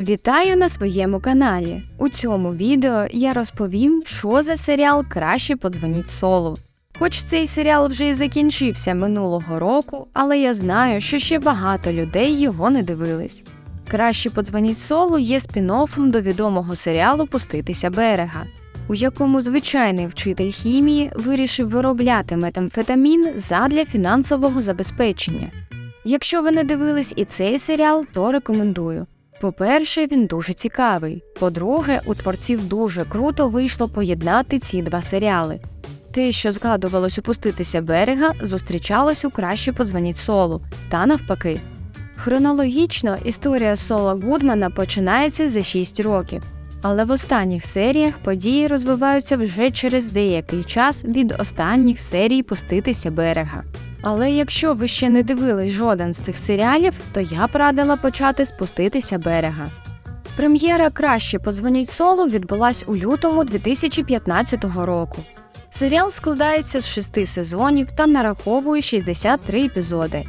Вітаю на своєму каналі. У цьому відео я розповім, що за серіал краще подзвоніть солу. Хоч цей серіал вже і закінчився минулого року, але я знаю, що ще багато людей його не дивились. Краще подзвоніть солу є спін-оффом до відомого серіалу Пуститися берега, у якому звичайний вчитель хімії вирішив виробляти метамфетамін задля фінансового забезпечення. Якщо ви не дивились і цей серіал, то рекомендую. По-перше, він дуже цікавий. По-друге, у творців дуже круто вийшло поєднати ці два серіали. Те, що згадувалось упуститися берега, зустрічалось у краще подзвоніть солу, та навпаки. Хронологічно історія Сола Гудмана починається за 6 років, але в останніх серіях події розвиваються вже через деякий час від останніх серій пуститися берега. Але якщо ви ще не дивились жоден з цих серіалів, то я б радила почати спуститися берега. Прем'єра краще подзвоніть солу відбулась у лютому 2015 року. Серіал складається з шести сезонів та нараховує 63 епізоди.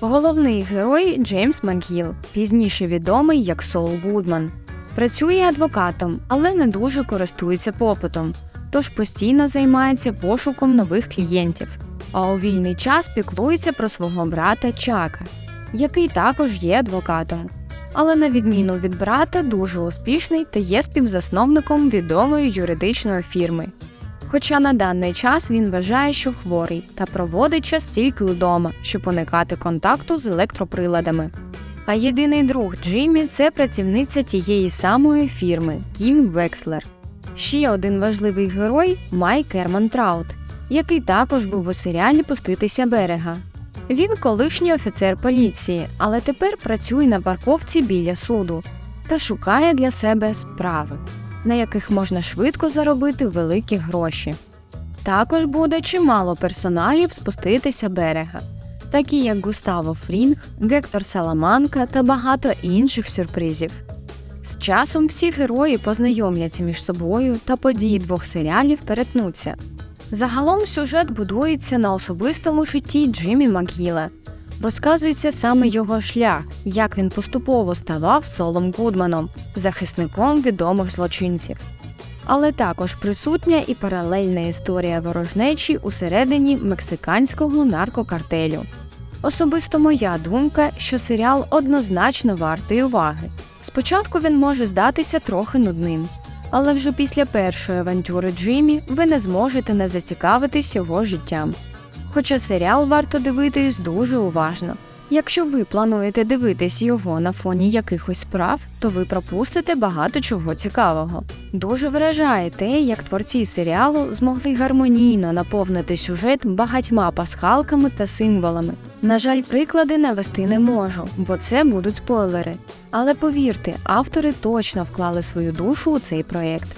Головний герой Джеймс Макгіл, пізніше відомий як Сол Гудман. Працює адвокатом, але не дуже користується попитом, тож постійно займається пошуком нових клієнтів. А у вільний час піклується про свого брата Чака, який також є адвокатом. Але на відміну від брата, дуже успішний та є співзасновником відомої юридичної фірми. Хоча на даний час він вважає, що хворий та проводить час тільки вдома, щоб уникати контакту з електроприладами. А єдиний друг Джиммі це працівниця тієї самої фірми Кім Векслер. Ще один важливий герой Майк Ерман Траут, який також був у серіалі Пуститися берега. Він колишній офіцер поліції, але тепер працює на парковці біля суду та шукає для себе справи, на яких можна швидко заробити великі гроші. Також буде чимало персонажів спуститися берега, такі як Густаво Фрінг, Гектор Саламанка та багато інших сюрпризів. З часом всі герої познайомляться між собою та події двох серіалів перетнуться. Загалом сюжет будується на особистому житті Джиммі Макгіла. Розказується саме його шлях, як він поступово ставав Солом Гудманом, захисником відомих злочинців. Але також присутня і паралельна історія ворожнечі усередині мексиканського наркокартелю. Особисто моя думка, що серіал однозначно вартий уваги. Спочатку він може здатися трохи нудним, але вже після першої авантюри Джиммі ви не зможете не зацікавитись його життям. Хоча серіал варто дивитись дуже уважно. Якщо ви плануєте дивитись його на фоні якихось справ, то ви пропустите багато чого цікавого. Дуже вражає те, як творці серіалу змогли гармонійно наповнити сюжет багатьма пасхалками та символами. На жаль, приклади навести не можу, бо це будуть спойлери. Але повірте, автори точно вклали свою душу у цей проєкт.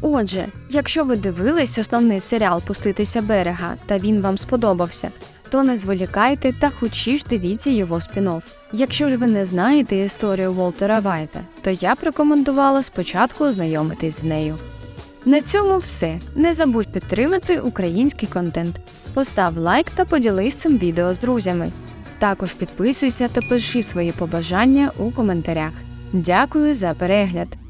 Отже, якщо ви дивились основний серіал Пуститися берега та він вам сподобався, то не зволікайте та хочі ж дивіться його спін-офф. Якщо ж ви не знаєте історію Волтера Вайта, то я б рекомендувала спочатку ознайомитись з нею. На цьому все. Не забудь підтримати український контент. Постав лайк та поділись цим відео з друзями. Також підписуйся та пиши свої побажання у коментарях. Дякую за перегляд!